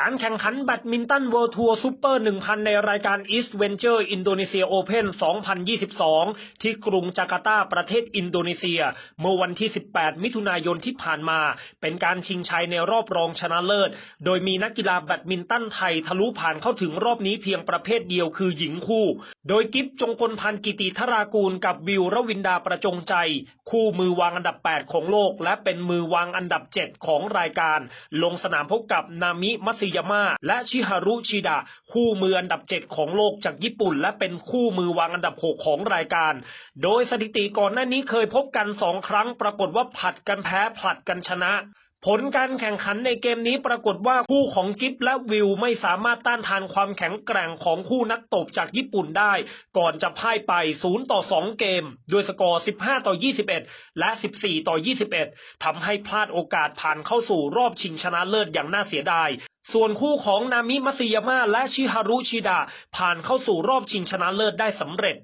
การแข่งขันแบดมินตันเวิลด์ทัวร์ซูเปอร์ 1,000 ในรายการ East Venture Indonesia Open 2022 ที่กรุงจาการ์ตา ประเทศอินโดนีเซีย เมื่อวันที่ 18 มิถุนายนที่ผ่านมา เป็นการชิงชัยในรอบรองชนะเลิศ โดยมีนักกีฬาแบดมินตันไทย ทะลุผ่านเข้าถึงรอบนี้เพียงประเภทเดียวคือหญิงคู่ โดยกิฟจงกลพันธ์กิติธรากูลกับวิวรวินดาประจงใจ คู่มือวางอันดับ 8 ของโลก และเป็นมือวางอันดับ 7 ของรายการ ลงสนามพบกับนามิมัตสึยามะและชิฮารุชิดะคู่มืออันดับ 7 ของโลกจากญี่ปุ่น และเป็นคู่มือวางอันดับ 6 ของรายการ โดยสถิติก่อนหน้านี้เคยพบกัน 2 ครั้ง ปรากฏว่าผัดกันแพ้ผลัดกันชนะผลการแข่งขันในเกมนี้ปรากฏว่าคู่ของกิฟและวิวไม่สามารถต้านทานความแข็งแกร่งของคู่นักตบจากญี่ปุ่นได้ ก่อนจะพ่ายไป 0 ต่อ 2 เกม ด้วยสกอร์ 15 ต่อ 21 และ 14 ต่อ 21 ทำให้พลาดโอกาสผ่านเข้าสู่รอบชิงชนะเลิศอย่างน่าเสียดาย ส่วนคู่ของนามิมัสยามะและชิฮารุชิดะผ่านเข้าสู่รอบชิงชนะเลิศได้สำเร็จ